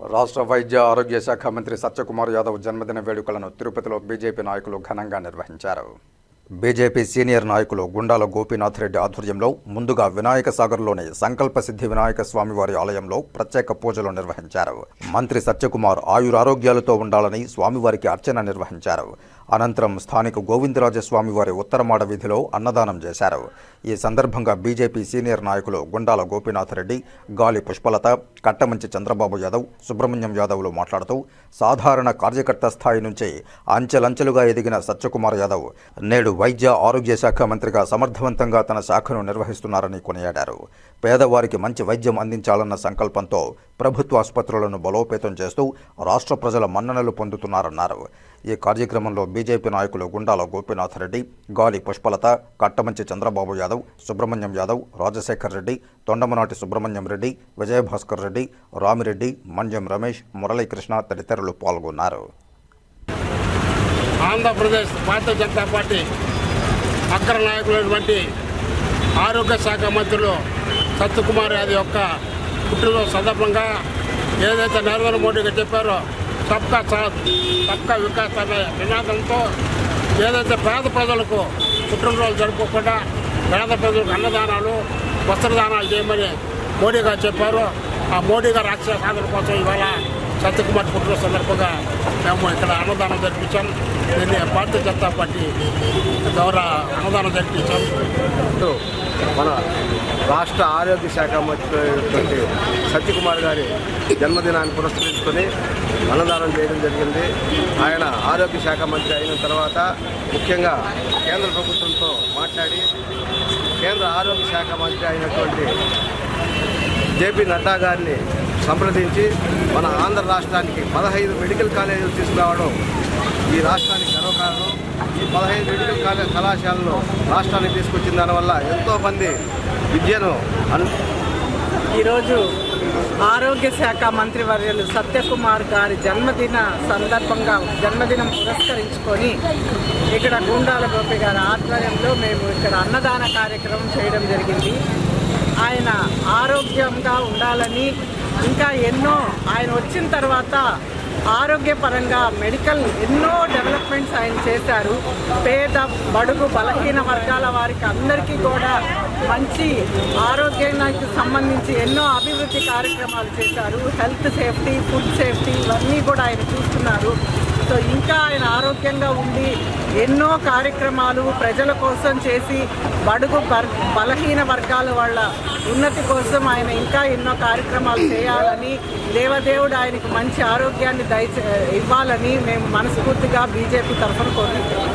రాష్ట్ర వైద్య ఆరోగ్య శాఖ మంత్రి సత్యకుమార్ యాదవ్ జన్మదిన వేడుకలను తిరుపతిలో బీజేపీ నాయకులు ఘనంగా నిర్వహించారు. బీజేపీ సీనియర్ నాయకులు గుండాల గోపీనాథ్ రెడ్డి ఆధ్వర్యంలో ముందుగా వినాయక సాగర్లోని సంకల్ప సిద్ధి వినాయక స్వామివారి ఆలయంలో ప్రత్యేక పూజలు నిర్వహించారు. మంత్రి సత్యకుమార్ ఆయురారోగ్యాలతో ఉండాలని స్వామివారికి అర్చన నిర్వహించారు. అనంతరం స్థానిక గోవిందరాజస్వామి వారి ఉత్తరమాడ వీధిలో అన్నదానం చేశారు. ఈ సందర్భంగా బీజేపీ సీనియర్ నాయకులు గుండాల గోపీనాథ్ రెడ్డి గాలి పుష్పలత కట్టమంచి చంద్రబాబు యాదవ్ సుబ్రహ్మణ్యం యాదవ్లు మాట్లాడుతూ సాధారణ కార్యకర్త స్థాయి నుంచి అంచెలంచెలుగా ఎదిగిన సత్యకుమార్ యాదవ్ నేడు వైద్య ఆరోగ్య శాఖ మంత్రిగా సమర్థవంతంగా తన శాఖను నిర్వహిస్తున్నారని కొనియాడారు. పేదవారికి మంచి వైద్యం అందించాలన్న సంకల్పంతో ప్రభుత్వ ఆసుపత్రులను బలోపేతం చేస్తూ రాష్ట్ర ప్రజల మన్ననలు పొందుతున్నారన్నారు. ఈ కార్యక్రమంలో బీజేపీ నాయకులు గుండాల గోపీనాథ్ రెడ్డి గాలి పుష్పలత కట్టమంచి చంద్రబాబు యాదవ్ సుబ్రహ్మణ్యం యాదవ్ రాజశేఖర్ రెడ్డి తొండమనాటి సుబ్రహ్మణ్యం రెడ్డి విజయభాస్కర్ రెడ్డి రామిరెడ్డి మంజం రమేష్ మురళీకృష్ణ తదితరులు పాల్గొన్నారు. ఆంధ్రప్రదేశ్ భారతీయ జనతా పార్టీ అగ్ర నాయకులైనటువంటి ఆరోగ్య శాఖ మంత్రులు సత్యకుమార్ యాదవ్ యొక్క పుట్టినరోజు సందర్భంగా ఏదైతే నరేంద్ర మోడీ గారు చెప్పారో సబ్కా సాత్ సబ్కా వికాస్ అనే నినాదంతో ఏదైతే పేద ప్రజలకు పుట్టినరోజు జరుపుకోకుండా పేద ప్రజలకు అన్నదానాలు వస్త్రదానాలు చేయమని మోడీ గారు చెప్పారు. ఆ మోడీ గారు రాష్ట్ర సాధన కోసం ఇవాళ సత్యకుమార్ పుట్టిన సందర్భంగా మేము ఇక్కడ అన్నదానం జరిపించాం. దీన్ని భారతీయ జనతా పార్టీ ద్వారా అన్నదానం జరిపించాం. అంటూ మన రాష్ట్ర ఆరోగ్య శాఖ మంత్రి సత్యకుమార్ గారి జన్మదినాన్ని పురస్కరించుకొని అన్నదానం చేయడం జరిగింది. ఆయన ఆరోగ్య శాఖ మంత్రి అయిన తర్వాత ముఖ్యంగా కేంద్ర ప్రభుత్వంతో మాట్లాడి కేంద్ర ఆరోగ్య శాఖ మంత్రి అయినటువంటి జేపీ నడ్డా గారిని సంప్రదించి మన ఆంధ్ర రాష్ట్రానికి పదహైదు మెడికల్ కాలేజీలు తీసుకురావడం ఈ రాష్ట్రానికి గర్వకారణం. ఈ పదహైదు మెడికల్ కాలేజ్ కళాశాలను రాష్ట్రానికి తీసుకొచ్చిన దానివల్ల ఎంతోమంది విద్యను అను ఈరోజు ఆరోగ్య శాఖ మంత్రివర్యులు సత్యకుమార్ గారి జన్మదిన సందర్భంగా జన్మదినం పురస్కరించుకొని ఇక్కడ గుండాల గోపి గారి ఆధ్వర్యంలో మేము ఇక్కడ అన్నదాన కార్యక్రమం చేయడం జరిగింది. ఆయన ఆరోగ్యంగా ఉండాలని ఇంకా ఎన్నో ఆయన వచ్చిన తర్వాత ఆరోగ్యపరంగా మెడికల్ ఎన్నో డెవలప్మెంట్స్ ఆయన చేశారు. పేద బడుగు బలహీన వర్గాల వారికి అందరికీ కూడా మంచి ఆరోగ్యానికి సంబంధించి ఎన్నో అభివృద్ధి కార్యక్రమాలు చేశారు. హెల్త్ సేఫ్టీ ఫుడ్ సేఫ్టీ ఇవన్నీ కూడా ఆయన చూస్తున్నారు. సో ఇంకా ఆయన ఆరోగ్యంగా ఉండి ఎన్నో కార్యక్రమాలు ప్రజల కోసం చేసి బడుగు బర్ బలహీన వర్గాల వాళ్ళ ఉన్నతి కోసం ఆయన ఇంకా ఎన్నో కార్యక్రమాలు చేయాలని దేవదేవుడు ఆయనకు మంచి ఆరోగ్యాన్ని దయచే ఇవ్వాలని మేము మనస్ఫూర్తిగా బీజేపీ తరఫున కోరుకుంటున్నాం.